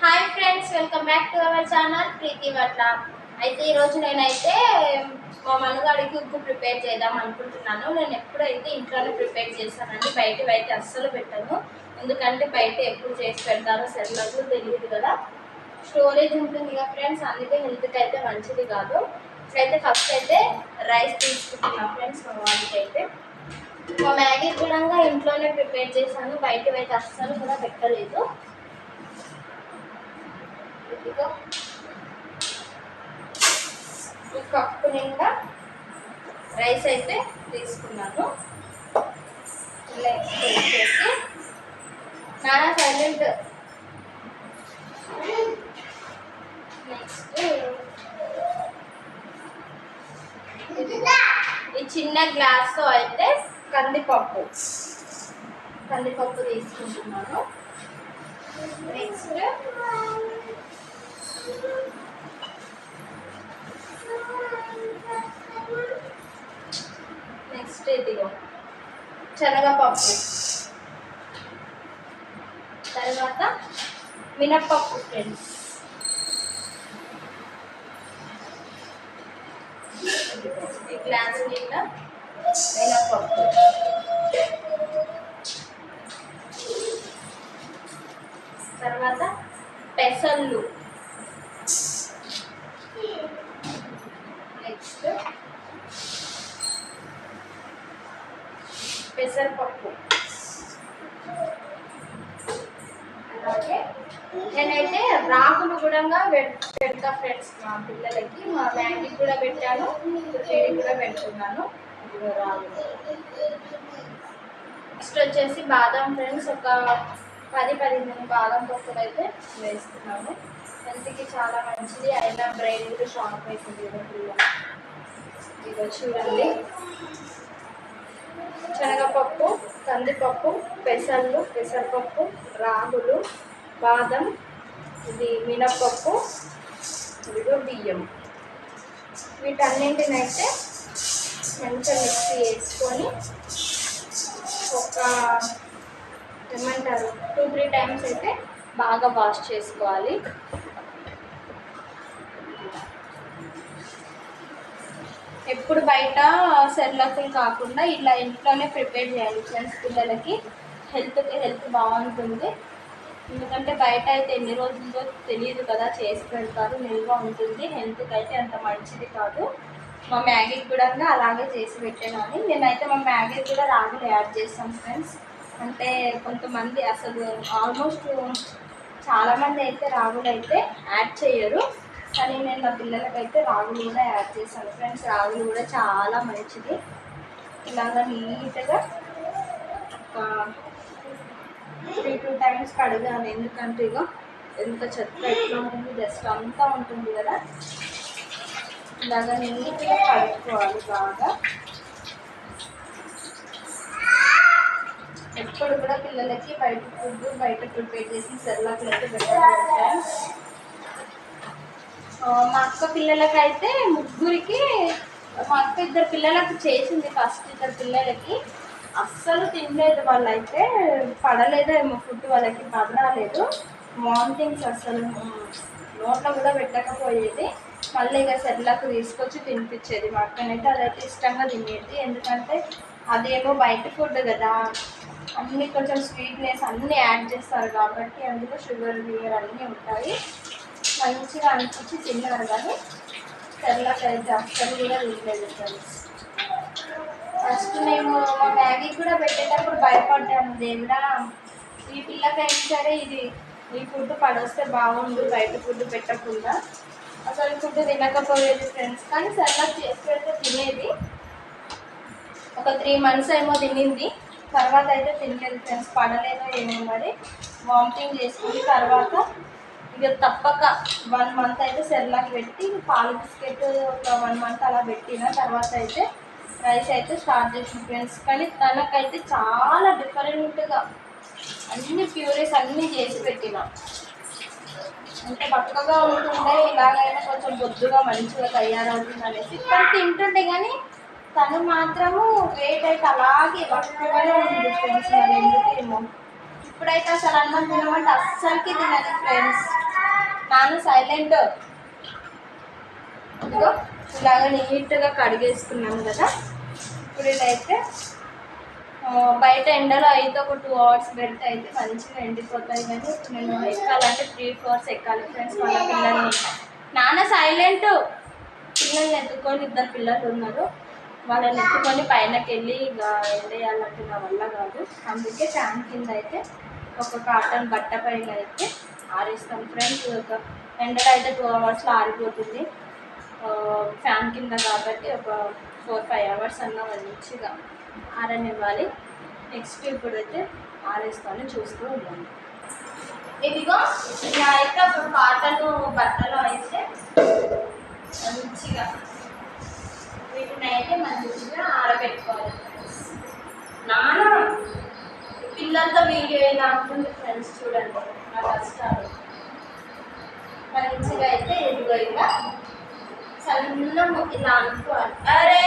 Hi friends welcome back to our channel Preethi Vatla అయితే ఈరోజు నేనైతే మా మనగాడికి ఉప్పు ప్రిపేర్ చేద్దాం అనుకుంటున్నాను. నేను ఎప్పుడైతే ఇంట్లోనే ప్రిపేర్ చేస్తానండి బయట అయితే అస్సలు పెట్టను. ఎందుకంటే బయట ఎప్పుడు చేసి పెడతారో సెల్లకు తెలియదు కదా. స్టోరేజ్ ఉంటుంది కదా ఫ్రెండ్స్ అందుకే హెల్త్కి అయితే మంచిది కాదు. ఇప్పుడైతే ఫస్ట్ అయితే రైస్ తీసుకుంటున్నాం ఫ్రెండ్స్ మా వాడికి అయితే. మా మ్యాగీ కూడా ఇంట్లోనే ప్రిపేర్ చేశాను బయట అయితే అస్సలు కూడా పెట్టలేదు. ఈ కప్పు నిండా రైస్ అయితే తీసుకున్నాను. ఇలా వేసేసి నానా సైలెంట్. నెక్స్ట్ ఈ చిన్న గ్లాస్తో అయితే కందిపప్పు. కందిపప్పు తీసుకుంటున్నాను. నెక్స్ట్ నెక్స్ట్ ఇదిగో. శనగపప్పు తర్వాత మినప్పప్పు ఫ్రెండ్స్. ఈ గ్లాస్ నిండా మినప్పప్పు. తర్వాత పెసళ్ళు నెక్స్ట్ పెసరపప్పు అలాగే నేనైతే రాగులు కూడా పెడతా ఫ్రెండ్స్ మా పిల్లలకి. మా మ్యాగీకి కూడా పెట్టాను వీడికి కూడా పెడుతున్నాను. నెక్స్ట్ వచ్చేసి బాదం ఫ్రెండ్స్ ఒక పది పదిహేను బాదం పప్పులు అయితే వేస్తున్నాను హెల్త్కి చాలా మంచిది. అయినా బ్రెయిన్ కూడా షార్ప్ అవుతుంది ఇది చూడండి. శనగపప్పు కందిపప్పు పెసళ్ళు పెసరపప్పు రాగులు బాదం ఇది మినప్పప్పు ఇదిగో బియ్యం. వీటన్నింటినైతే మంచిగా మిక్సీ వేసుకొని ఒక ఏమంటారు టూ త్రీ టైమ్స్ అయితే బాగా వాష్ చేసుకోవాలి. ఎప్పుడు బయట సెర్లకులు కాకుండా ఇలా ఇంట్లోనే ప్రిపేర్ చేయాలి ఫ్రెండ్స్ పిల్లలకి. హెల్త్కి హెల్త్ బాగుంటుంది. ఎందుకంటే బయట అయితే ఎన్ని రోజుల్లో తెలియదు కదా చేసి పెడతారు నిల్వ ఉంటుంది. హెల్త్కి అయితే అంత మంచిది కాదు. మా మ్యాగీకి కూడా అలాగే చేసి పెట్టేదాన్ని నేనైతే మా మ్యాగీ కూడా రాగులు యాడ్ చేస్తాను ఫ్రెండ్స్. అంటే కొంతమంది అసలు ఆల్మోస్ట్ చాలామంది అయితే రాగులు అయితే యాడ్ చేయరు. కానీ నేను నా పిల్లలకైతే రాగులు కూడా యాడ్ చేశాను. ఫ్రెండ్స్ రాగులు కూడా చాలా మంచిది. ఇలాగ నీట్గా ఒక త్రీ టూ టైమ్స్ కడగాను. ఎందుకంటే ఇగో ఎంత చెత్త ఎట్లా ఉంటుంది డస్ట్ అంతా ఉంటుంది కదా. ఇలాగ నీట్గా కడుక్కోవాలి బాగా. ఎప్పుడు కూడా పిల్లలకి బయట ఫుడ్ బయట ప్రిపేర్ చేసి సెర్లాకులు అయితే పెట్టాలి ఫ్రెండ్స్ మా అక్క పిల్లలకైతే ముగ్గురికి మా అక్క ఇద్దరు పిల్లలకు చేసింది ఫస్ట్ ఇద్దరు పిల్లలకి. అస్సలు తినలేదు వాళ్ళైతే పడలేదేమో ఫుడ్ వాళ్ళకి పడరాలేదు. వామిటింగ్స్ అస్సలు నోట్లో కూడా పెట్టకపోయేది. మళ్ళీ ఇక సెర్లకు తీసుకొచ్చి తినిపించేది మా అక్కనైతే అదైతే ఇష్టంగా తినేది. ఎందుకంటే అదేమో బయట ఫుడ్ కదా. అన్నీ కొంచెం స్వీట్నెస్ అన్నీ యాడ్ చేస్తారు కాబట్టి అందులో షుగర్ గియర్ అన్నీ ఉంటాయి. మంచిగా అనిపించి తిన్నారు కానీ తెల్లకి అయితే అస్సలు కూడా తినలేదు ఫ్రెండ్స్. ఫస్ట్ మేము మా మ్యాగీ కూడా పెట్టేటప్పుడు భయపడ్డాము దేవుడా ఈ పిల్లకైనా సరే ఇది ఈ ఫుడ్ పడొస్తే బాగుండు బయట ఫుడ్ పెట్టకుండా. అసలు ఫుడ్ తినకపోయేది ఫ్రెండ్స్. కానీ సరళ చేసి పెడితే తినేది. ఒక త్రీ మంత్స్ ఏమో తినింది. తర్వాత అయితే తినలేదు ఫ్రెండ్స్ పడలేదో ఏమో మరి. వామిటింగ్ చేసుకుని తర్వాత ఇక తప్పక వన్ మంత్ అయితే సెర్లాక్ పెట్టి పాలు బిస్కెట్ ఒక వన్ మంత్ అలా పెట్టిన తర్వాత అయితే రైస్ అయితే స్టార్ట్ చేసిన ఫ్రెండ్స్. కానీ తనకైతే చాలా డిఫరెంట్గా అన్ని ప్యూరీస్ అన్నీ చేసి పెట్టిన. అంటే పక్కగా ఉంటుండే ఇలాగైనా కొంచెం బొద్దుగా మంచిగా తయారవుతుంది అనేసి. కానీ తింటుండే కానీ తను మాత్రము వెయిట్ అయితే అలాగే పక్కగానే ఉంది ఫ్రెండ్స్ మరి ఎందుకేమో. ఇప్పుడైతే అసలు అన్నం తినమంటే అస్సలకి తినదు ఫ్రెండ్స్. నాన్న సైలెంట్ ఇదిగో ఇలాగ నీట్గా కడిగేసుకున్నాం కదా. ఇప్పుడు ఇదైతే బయట ఎండలో అయితే ఒక టూ అవర్స్ పెడితే అయితే మంచిగా ఎండిపోతాయి కానీ నేను ఎక్కాలంటే త్రీ ఫోర్స్ ఎక్కాలి ఫ్రెండ్స్ వాళ్ళ పిల్లల్ని. నాన్న సైలెంట్ పిల్లల్ని ఎత్తుకొని ఇద్దరు పిల్లలు ఉన్నారు. వాళ్ళని ఎత్తుకొని పైనకి వెళ్ళి ఇక ఎండేయాలంటే నా వల్ల కాదు. అందుకే ఫ్యాన్ కింద అయితే ఒక కాటన్ బట్ట పైన అయితే ఆరేస్తాం ఫ్రెండ్స్. ఒక ఎండలో అయితే టూ అవర్స్లో ఆరిపోతుంది. ఫ్యాన్ కింద కాబట్టి ఒక ఫోర్ ఫైవ్ అవర్స్ అన్న మంచిగా ఆరనివ్వాలి. నెక్స్ట్ ఇప్పుడైతే అయితే ఆరేస్తాను చూస్తూ ఉండండి. ఇదిగో ఇలా అయితే ఒక పాటలు బట్టలు అయితే మంచిగా వీటిని అయితే మంచిగా ఆరబెట్టుకోవాలి. నాన్న పిల్లలతో వీడియో ఎలా ఉంటుంది ఫ్రెండ్స్ చూడండి. నా కష్టాలు మంచిగా అయితే ఇదిగో ఇలా సన్నము ఇలా అనుకోవాలి. అరే!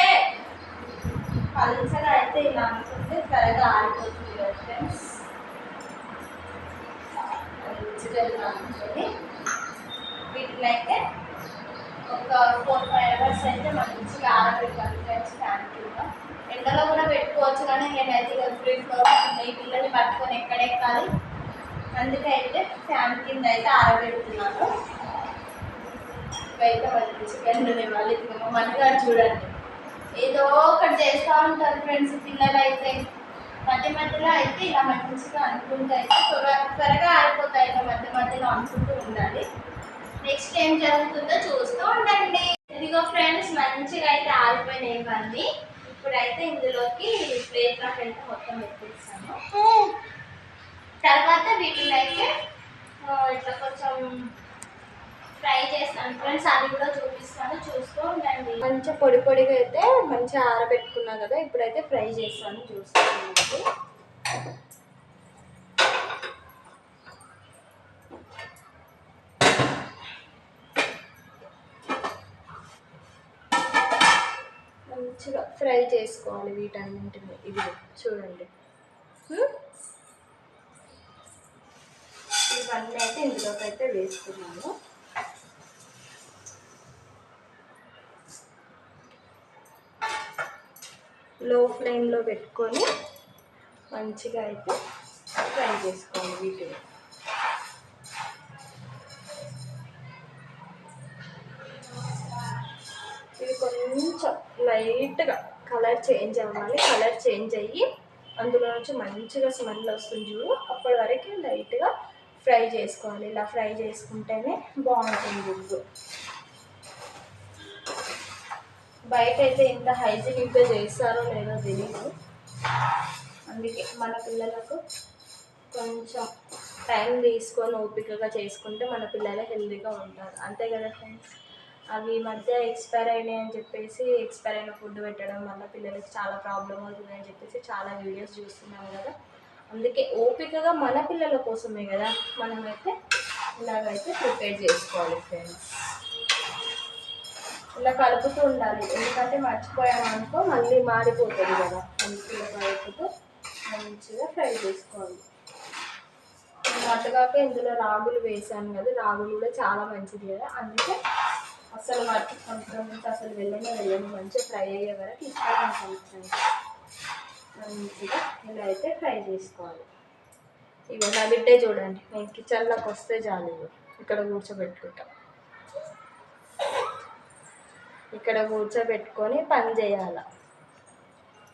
పలుచగా అయితే ఇలా అనుకుంటే త్వరగా ఆరిపోతుంది కదా ఫ్రెండ్స్ మంచిగా ఇలా అనుకొని వీటినైతే అయితే ఒక ఫోర్ ఫైవ్ అవర్స్ అయితే మంచిగా ఆరబెట్టాలి ఫ్రెండ్స్ ఫ్యాన్ కింద ఎండలో కూడా పెట్టుకోవచ్చు కానీ నేనైతే ఫ్రీ త్రీ ఫ్లోర్ ఈ పిల్లల్ని పట్టుకొని ఎక్కడెక్కాలి? అందుకైతే ఫ్యాన్ కింద అయితే ఆరబెడుతున్నాను బయట మనకి చికెన్ ఎండనివ్వాలి మా మధ్యగారు చూడండి. ఏదో ఒకటి చేస్తూ ఉంటారు ఫ్రెండ్స్ పిల్లలు అయితే మధ్య మధ్యలో అయితే ఇలా మంచిగా అనుకుంటే అయితే త్వరగా త్వరగా ఆరిపోతాయి ఇలా మధ్య మధ్యలో అనుకుంటూ ఉండాలి. నెక్స్ట్ ఏం జరుగుతుందో చూస్తూ ఉండండి. ఇదిగో ఫ్రెండ్స్ మంచిగా అయితే ఆరిపోయినాయి ఇవన్నీ. ఇప్పుడైతే ఇందులోకి ప్లేట్లోకి అయితే మొత్తం ఎక్కిస్తాను తర్వాత వీటిని అయితే ఇట్లా కొంచెం ఫ్రై చేస్తాను. ఫ్రెండ్స్ అది కూడా చూపిస్తాను. చూస్తూ ఉండండి. మంచిగా పొడి పొడిగా అయితే మంచిగా ఆరబెట్టుకున్నా కదా ఇప్పుడైతే ఫ్రై చేస్తాను చూస్తాను మంచిగా ఫ్రై చేసుకోవాలి వీటన్నింటిని. ఇది చూడండి. ఇవన్నీ అయితే ఇందులోకి అయితే వేసుకున్నాము లో ఫ్లేమ్లో పెట్టుకొని మంచిగా అయితే ఫ్రై చేసుకోండి వీటిని. ఇవి కొంచెం లైట్గా కలర్ చేంజ్ అవ్వాలి. కలర్ చేంజ్ అయ్యి అందులో నుంచి మంచిగా స్మెల్ వస్తుంది చూడు. అప్పటి వరకు లైట్గా ఫ్రై చేసుకోవాలి. ఇలా ఫ్రై చేసుకుంటేనే బాగుంటుంది గుడ్డు. బయట అయితే ఇంత హైజీనిక్గా చేస్తారో లేదో తెలియదు అందుకే మన పిల్లలకు కొంచెం టైం తీసుకొని ఓపికగా చేసుకుంటే మన పిల్లలు హెల్తీగా ఉంటారు. అంతే కదా ఫ్రెండ్స్? అవి ఈ మధ్య ఎక్స్పైర్ అయినాయి అని చెప్పేసి ఎక్స్పైర్ అయిన ఫుడ్ పెట్టడం వల్ల పిల్లలకి చాలా ప్రాబ్లం అవుతుంది అని చెప్పేసి చాలా వీడియోస్ చూస్తున్నాం కదా. అందుకే ఓపికగా మన పిల్లల కోసమే కదా మనమైతే ఇలాగైతే ప్రిపేర్ చేసుకోవాలి ఫ్రెండ్స్. ఇలా కలుపుతూ ఉండాలి. ఎందుకంటే మర్చిపోయామనుకో మళ్ళీ మారిపోతుంది కదా. మంచిగా కలుపుతూ మంచిగా ఫ్రై చేసుకోవాలి. అటుగాక ఇందులో రాగులు వేసాను కదా. రాగులు కూడా చాలా మంచిది కదా. అందుకే అసలు మర్చి కొంచెం అసలు వెళ్ళని వెళ్ళని మంచిగా ఫ్రై అయ్యే వరకు ఇష్టం ఇస్తాను మంచిగా ఇలా అయితే ఫ్రై చేసుకోవాలి. ఇగో నా బిడ్డే చూడండి నేను కిచెన్లోకి వస్తే చాలు ఇక్కడ కూర్చోబెట్టుకుంటా. ఇక్కడ కూర్చోబెట్టుకొని పని చేయాల.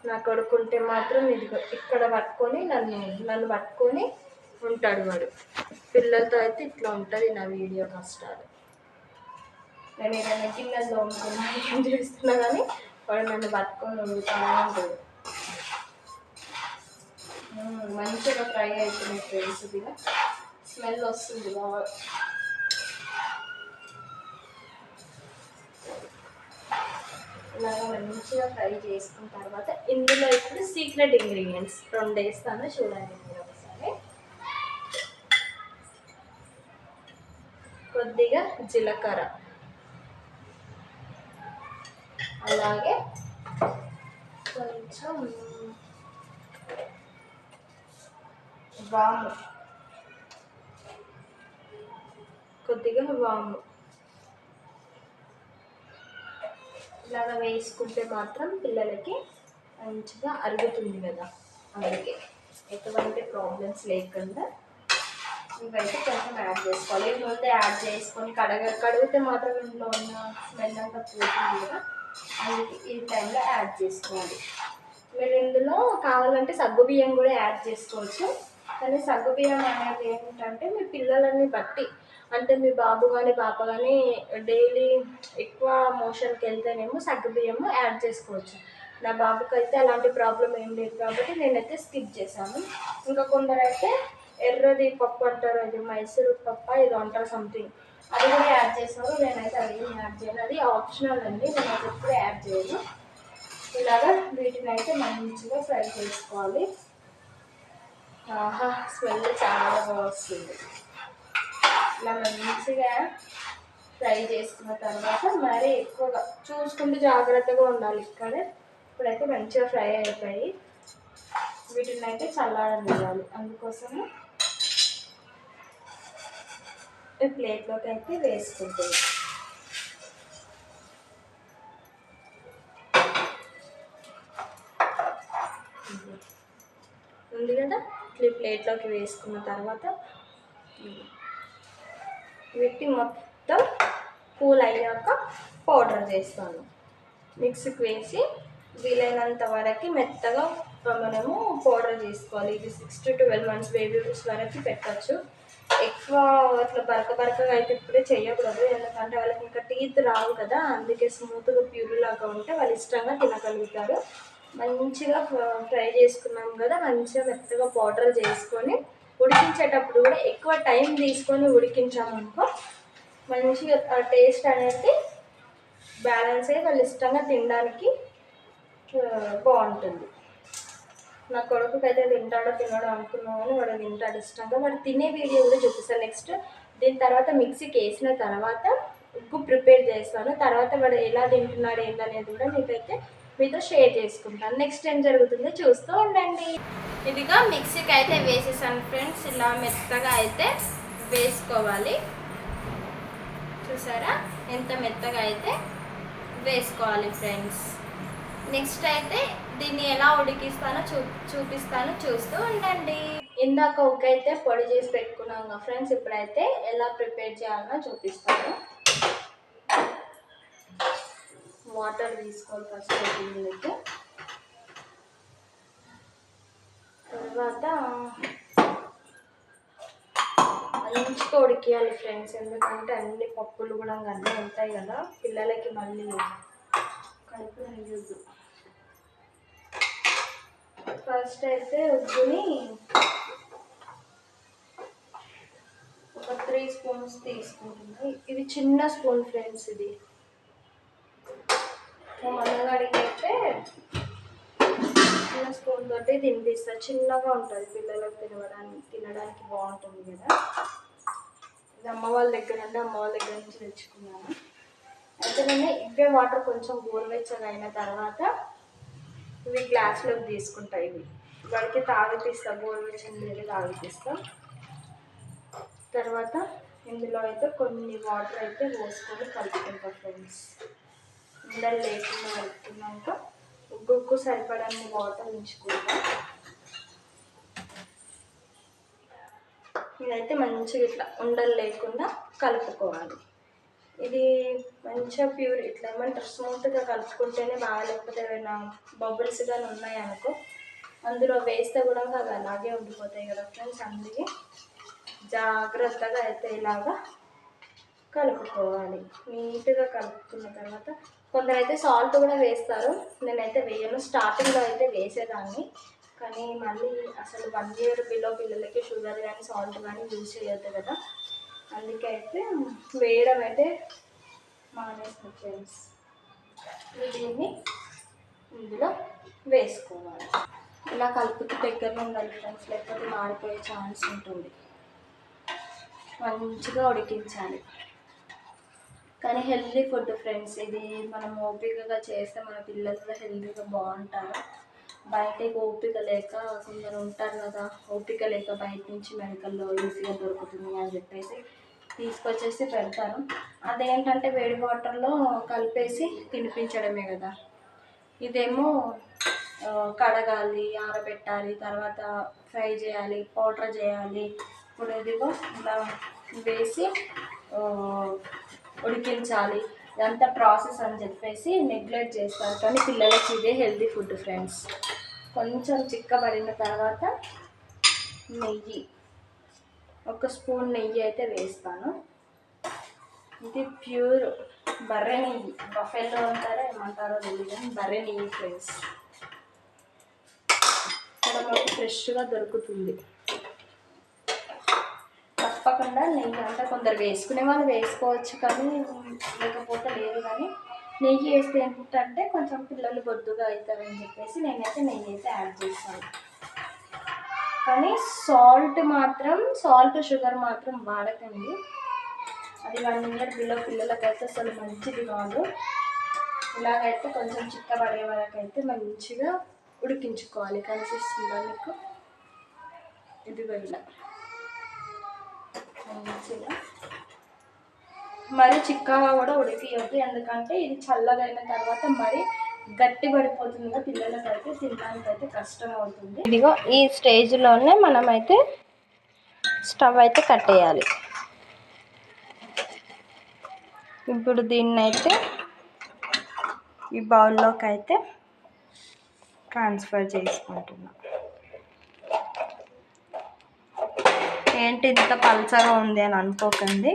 నా కొడుకుంటే మాత్రం ఇది ఇక్కడ పట్టుకొని నన్ను నన్ను పట్టుకొని ఉంటాడు వాడు. పిల్లలతో అయితే ఇట్లా ఉంటుంది నా వీడియో కష్టాలు నేను ఏదైనా గిన్నెలు తోముకున్నా ఏం చేస్తున్నా కానీ వాడు నన్ను పట్టుకొని ఉంటానే ఉంటాడు. మంచిగా ఫ్రై అవుతుంది ఫ్రెండ్స్ ఇదిగా. స్మెల్ వస్తుంది బాగా. ఇలాగా మంచిగా ఫ్రై చేసుకున్న తర్వాత ఇందులో ఇప్పుడు సీక్రెట్ ఇంగ్రీడియంట్స్ రెండు వేస్తాను చూడండి మీరు ఒకసారి. కొద్దిగా జీలకర్ర. అలాగే కొంచెం వాము. కొద్దిగా వాము. ఇలాగ వేసుకుంటే మాత్రం పిల్లలకి మంచిగా అరుగుతుంది కదా అందుకే ఎటువంటి ప్రాబ్లమ్స్ లేకుండా ఇవైతే కొంచెం యాడ్ చేసుకోవాలి. ఇవి ముందే యాడ్ చేసుకొని కడగ కడిగితే మాత్రం ఇంట్లో ఉన్న స్మెల్ అంతా పోతుంది కదా. అందుకే ఈ టైంలో యాడ్ చేసుకోవాలి. మీరు ఇందులో కావాలంటే సగ్గు బియ్యం కూడా యాడ్ చేసుకోవచ్చు. కానీ సగ్గు బియ్యం అనేది ఏంటంటే మీ పిల్లలని బట్టి. అంటే మీ బాబు కానీ పాప కానీ డైలీ ఎక్కువ మోషన్కి వెళ్తేనేమో సగ్గుబియ్యము యాడ్ చేసుకోవచ్చు. నా బాబుకి అయితే అలాంటి ప్రాబ్లం ఏం లేదు కాబట్టి నేనైతే స్కిప్ చేశాను. ఇంకా కొందరైతే ఎర్రది పప్పు అంటారు అది మైసూరు పప్ప ఇది అంటారు సంథింగ్. అది కూడా యాడ్ చేశారు. నేనైతే అది యాడ్ చేయను. అది ఆప్షనల్ అండి. నేను అది ఎప్పుడు యాడ్ చేయను. ఇలాగా వీటిని అయితే మంచిగా ఫ్రై చేసుకోవాలి. ఆహా స్మెల్ చాలా బాగా వస్తుంది. ఇలా మంచిగా ఫ్రై చేసుకున్న తర్వాత మరి ఎక్కువగా చూసుకుంటూ జాగ్రత్తగా ఉండాలి. ఇక్కడ ఇప్పుడైతే మంచిగా ఫ్రై అయిపోయి వీటిని అయితే చల్లారనివ్వాలి. అందుకోసము ఈ ప్లేట్లోకి అయితే వేసుకుంటుంది. ఉంది కదా ఇట్లా ప్లేట్లోకి వేసుకున్న తర్వాత వీటిని మొత్తం కూల్ అయ్యాక పౌడర్ చేస్తాను. మిక్సీకి వేసి వీలైనంత వరకు మెత్తగా మనము పౌడర్ చేసుకోవాలి. ఇది six to twelve months babies వరకు పెట్టచ్చు. ఎక్కువ అట్లా బరక బరకగా అయితే ఇప్పుడే చేయకూడదు. ఎందుకంటే వాళ్ళకి ఇంకా టీత్ రావు కదా. అందుకే స్మూత్గా ప్యూర్ లాగా ఉంటే వాళ్ళు ఇష్టంగా తినగలుగుతారు. మంచిగా ఫ్రై చేసుకున్నాం కదా మంచిగా మెత్తగా పౌడర్ చేసుకొని ఉడికించేటప్పుడు కూడా ఎక్కువ టైం తీసుకొని ఉడికించామనుకో మంచిగా టేస్ట్ అనేది బ్యాలెన్స్ అయ్యి వాళ్ళు ఇష్టంగా తినడానికి బాగుంటుంది. నా కొడుకుకి అయితే తింటాడో తినడో అనుకున్నాను కానీ వాడు తింటాడు ఇష్టంగా. వాడు తినే వీడియో కూడా చూపిస్తాను నెక్స్ట్ దీని తర్వాత మిక్సీకి వేసిన తర్వాత ఉప్పు ప్రిపేర్ చేస్తాను. తర్వాత వాడు ఎలా తింటున్నాడు ఏంటనేది కూడా మీకైతే మీతో షేర్ చేసుకుంటాను. నెక్స్ట్ ఏం జరుగుతుందో చూస్తూ ఉండండి. ఇదిగా మిక్సీకి అయితే వేసేసాను ఫ్రెండ్స్. ఇలా మెత్తగా అయితే వేసుకోవాలి. చూసారా? ఎంత మెత్తగా అయితే వేసుకోవాలి ఫ్రెండ్స్. నెక్స్ట్ అయితే దీన్ని ఎలా ఉడికిస్తానో చూ చూపిస్తాను. చూస్తూ ఉండండి. ఇందాక ఒక అయితే పొడి చేసి పెట్టుకున్నాం ఫ్రెండ్స్. ఇప్పుడైతే ఎలా ప్రిపేర్ చేయాలో చూపిస్తాను. వాటర్ తీసుకోవాలి ఫస్ట్ గిన్నెలకి తర్వాత మంచిగా ఉడికియాలి ఫ్రెండ్స్ ఎందుకంటే అన్ని పప్పులు కూడా అన్నీ ఉంటాయి కదా పిల్లలకి మళ్ళీ కడుపు నిండదు ఫస్ట్ అయితే ఉప్పుని ఒక త్రీ స్పూన్స్ తీసుకుంటున్నాను ఇది చిన్న స్పూన్ ఫ్రెండ్స్ ఇది. మా అన్నగాడికి అయితే చిన్న స్పూన్ తోటి తినిపిస్తా. చిన్నగా ఉంటుంది పిల్లలకు తినడానికి తినడానికి బాగుంటుంది కదా. ఇది అమ్మ వాళ్ళ దగ్గర అంటే అమ్మ వాళ్ళ దగ్గర నుంచి తెచ్చుకున్నాను. అయితే నేను ఇవే వాటర్ కొంచెం గోరువెచ్చగా అయిన తర్వాత ఇవి గ్లాస్లోకి తీసుకుంటా ఇవి. వాడికి తాగిపిస్తా గోరువెచ్చని నీళ్ళు తాగిపిస్తా తర్వాత ఇందులో అయితే కొన్ని వాటర్ అయితే పోసుకొని కలుపుకుంటా ఫ్రెండ్స్. ఉండలు లేకుండా కలుపుకున్నాక ఉగ్గుకు సరిపడన్ని వాటర్ ఉంచుకుంటాం. ఇదైతే మంచిగా ఇట్లా ఉండలు లేకుండా కలుపుకోవాలి. ఇది మంచిగా ప్యూర్ ఇట్లా ఏమంటారు? స్మూత్గా కలుపుకుంటేనే బాగా లేకపోతే ఏమైనా బబుల్స్ కానీ ఉన్నాయనుకో అందులో వేస్తే కూడా అవి అలాగే ఉండిపోతాయి కదా ఫ్రెండ్స్. అందుకే జాగ్రత్తగా అయితే ఇలాగా కలుపుకోవాలి. నీట్గా కలుపుకున్న తర్వాత కొందరైతే సాల్ట్ కూడా వేస్తారు. నేనైతే వేయను. స్టార్టింగ్లో అయితే వేసేదాన్ని. కానీ మళ్ళీ అసలు వన్ ఇయర్ బిలో పిల్లలకి షుగర్ కానీ సాల్ట్ కానీ యూజ్ చేయొద్దు కదా. అందుకే అయితే వేయడం అయితే మానేస్తాను ఫ్రెండ్స్ దీన్ని ఇందులో వేసుకోవాలి. ఇలా కలుపుతూ దగ్గరలో ఉండాలి ఫ్రెండ్స్ లేకపోతే మాడిపోయే ఛాన్స్ ఉంటుంది. మంచిగా ఉడికించాలి. కానీ హెల్దీ ఫుడ్ ఫ్రెండ్స్ ఇది మనం ఓపికగా చేస్తే మన పిల్లలు కూడా హెల్దీగా బాగుంటారు. బయటకు ఓపిక లేక కొందరు ఉంటారు కదా ఓపిక లేక బయట నుంచి మెడికల్లో ఈజీగా దొరుకుతుంది అని చెప్పేసి తీసుకొచ్చేసి పెడతారు. అదేంటంటే వేడి వాటర్లో కలిపేసి తినిపించడమే కదా. ఇదేమో కడగాలి ఆరబెట్టాలి తర్వాత ఫ్రై చేయాలి పౌడర్ చేయాలి ఇప్పుడు ఇదిగో ఇలా వేసి ఉడికించాలి. ఇదంతా ప్రాసెస్ అని చెప్పేసి నెగ్లెక్ట్ చేస్తారు కానీ పిల్లలకి ఇదే హెల్తీ ఫుడ్ ఫ్రెండ్స్. కొంచెం చిక్కబడిన తర్వాత నెయ్యి. ఒక స్పూన్ నెయ్యి అయితే వేస్తాను. ఇది ప్యూర్ బర్రె నెయ్యి. బఫెల్లో అంటారో ఏమంటారో తెలియదు బర్రె నెయ్యి ఫ్రెండ్స్. ఇక్కడ మాకు ఫ్రెష్గా దొరుకుతుంది. తప్పకుండా నెయ్యి అంటే కొందరు వేసుకునే వాళ్ళు వేసుకోవచ్చు కానీ లేకపోతే లేదు కానీ నెయ్యి వేస్తే ఏంటంటే కొంచెం పిల్లలు బొద్దుగా అవుతారని చెప్పేసి నేనైతే నెయ్యి అయితే యాడ్ చేస్తాను కానీ సాల్ట్ మాత్రం సాల్ట్ షుగర్ మాత్రం వాడకండి. అది వన్ ఇయర్ బిలో పిల్లలకైతే అసలు మంచిది కాదు. ఇలాగైతే కొంచెం చిక్కబడే వరకు అయితే మంచిగా ఉడికించుకోవాలి కనిపిస్తుందా మీకు. ఇది ఇలా. మంచిగా మరి చిక్కగా కూడా ఉడికియద్దు ఎందుకంటే ఇది చల్లగైన తర్వాత మరి గట్టి పడిపోతుంది కదా పిల్లలకి అయితే తినడానికి అయితే కష్టం అవుతుంది ఇదిగో ఈ స్టేజ్లోనే మనమైతే స్టవ్ అయితే కట్టేయాలి. ఇప్పుడు దీన్ని అయితే ఈ బౌల్లోకి అయితే ట్రాన్స్ఫర్ చేసుకుంటున్నాం. ఏంటి ఇంత పల్చగా ఉంది అని అనుకోకండి.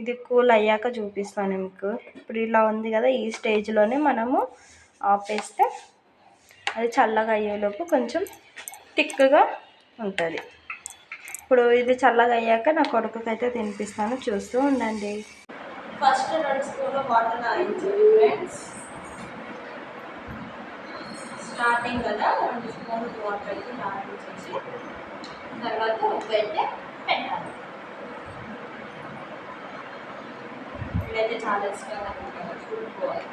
ఇది కూల్ అయ్యాక చూపిస్తాను మీకు. ఇప్పుడు ఇలా ఉంది కదా ఈ స్టేజ్లోనే మనము ఆపేస్తే అది చల్లగా అయ్యేలోపు కొంచెం థిక్గా ఉంటుంది. ఇప్పుడు ఇది చల్లగా అయ్యాక నా కొడుకుకి అయితే తినిపిస్తాను. చూస్తూ ఉండండి. ఫస్ట్ రెండు స్పూన్ల వాటర్ తాగించండి ఫ్రెండ్స్ స్టార్టింగ్ కదా రెండు స్పూన్లు వాటర్ అయితే తాగించేసి తర్వాత ఉప్పు అయితే పెట్టాలి ఇదైతే చాలా ఇష్టంగా తింటాను చూడుకోవాలి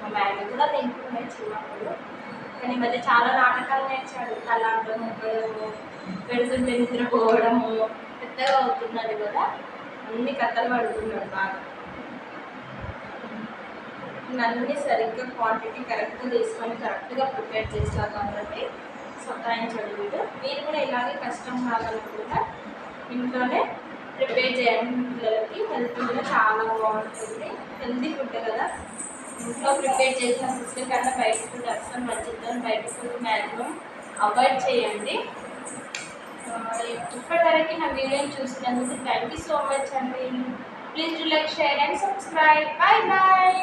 మా మ్యాగీ కూడా తింటున్నాయి చిన్నప్పుడు కానీ మధ్య చాలా నాటకాలు నేర్చాడు తలాంటం ముగ్గడము పెడుతుంటే నిద్రపోవడము పెద్దగా అవుతున్నాడు కదా. అన్ని కథలు పడుతున్నాడు బాగా. అన్నీ సరిగ్గా క్వాంటిటీ కరెక్ట్గా తీసుకొని కరెక్ట్గా ప్రిపేర్ చేస్తాను కాబట్టి సతాయించడు వీడు మీరు కూడా ఇలాగే కష్టం కావాలనుకుంటా ఇంట్లోనే ప్రిపేర్ చేయండి పిల్లలకి. హెల్త్ కూడా చాలా బాగుంటుంది. హెల్తీ ఫుడ్ కదా. ఇంట్లో ప్రిపేర్ చేసిన ఫుడ్ కన్నా బయట ఫుడ్ అస్సలు మంచిదని బయట ఫుడ్ మ్యాక్సిమం అవాయిడ్ చేయండి. ఇప్పటివరకు నా వీడియోని చూసినందుకు థ్యాంక్ యూ సో మచ్ అండి. Please to like share and subscribe. Bye bye